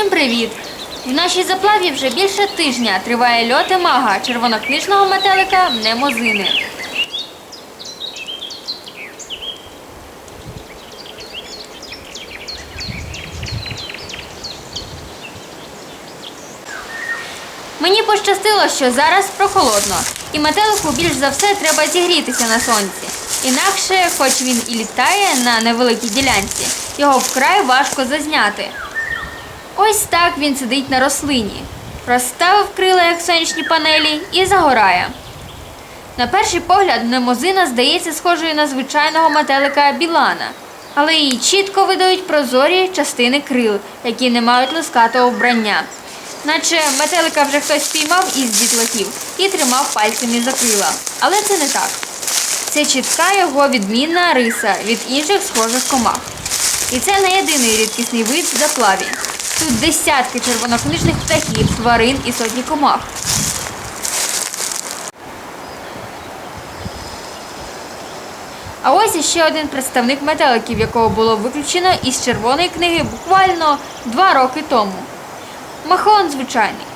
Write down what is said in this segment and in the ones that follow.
Усім привіт! В нашій заплаві вже більше тижня триває льот мага червонокнижного метелика Мнемозини. Мені пощастило, що зараз прохолодно, і метелику більш за все треба зігрітися на сонці. Інакше, хоч він і літає на невеликій ділянці, його вкрай важко зазняти. Ось так він сидить на рослині, розставив крила, як сонячні панелі, і загорає. На перший погляд, немозина здається схожою на звичайного метелика білана, але її чітко видають прозорі частини крил, які не мають лускатого вбрання. Наче метелика вже хтось спіймав із дітлахів і тримав пальцями за крила. Але це не так. Це чітка його відмінна риса від інших схожих комах. І це не єдиний рідкісний вид в заплаві. Тут десятки червонокнижних птахів, тварин і сотні комах. А ось іще один представник метеликів, якого було виключено із червоної книги буквально два роки тому. Махон звичайний.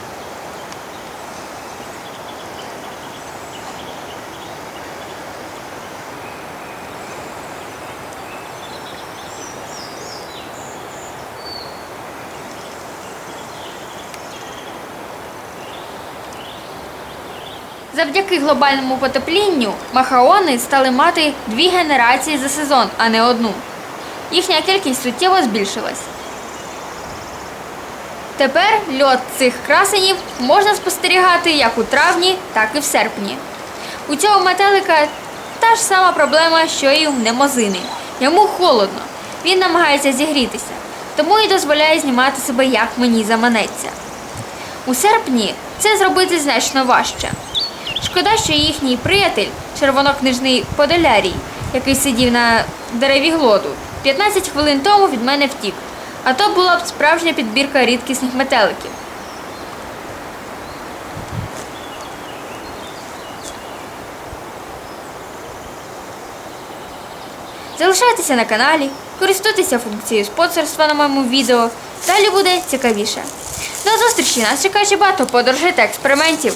Завдяки глобальному потеплінню махаони стали мати дві генерації за сезон, а не одну. Їхня кількість суттєво збільшилась. Тепер льот цих красенів можна спостерігати як у травні, так і в серпні. У цього метелика та ж сама проблема, що і у немозини. Йому холодно, він намагається зігрітися, тому і дозволяє знімати себе як мені заманеться. У серпні це зробити значно важче. Шкода, що їхній приятель, червонокнижний подолярій, який сидів на дереві глоду, 15 хвилин тому від мене втік. А то була б справжня підбірка рідкісних метеликів. Залишайтеся на каналі, користуйтеся функцією спонсорства на моєму відео. Далі буде цікавіше. До зустрічі! Нас чекає багато подорожей та експериментів.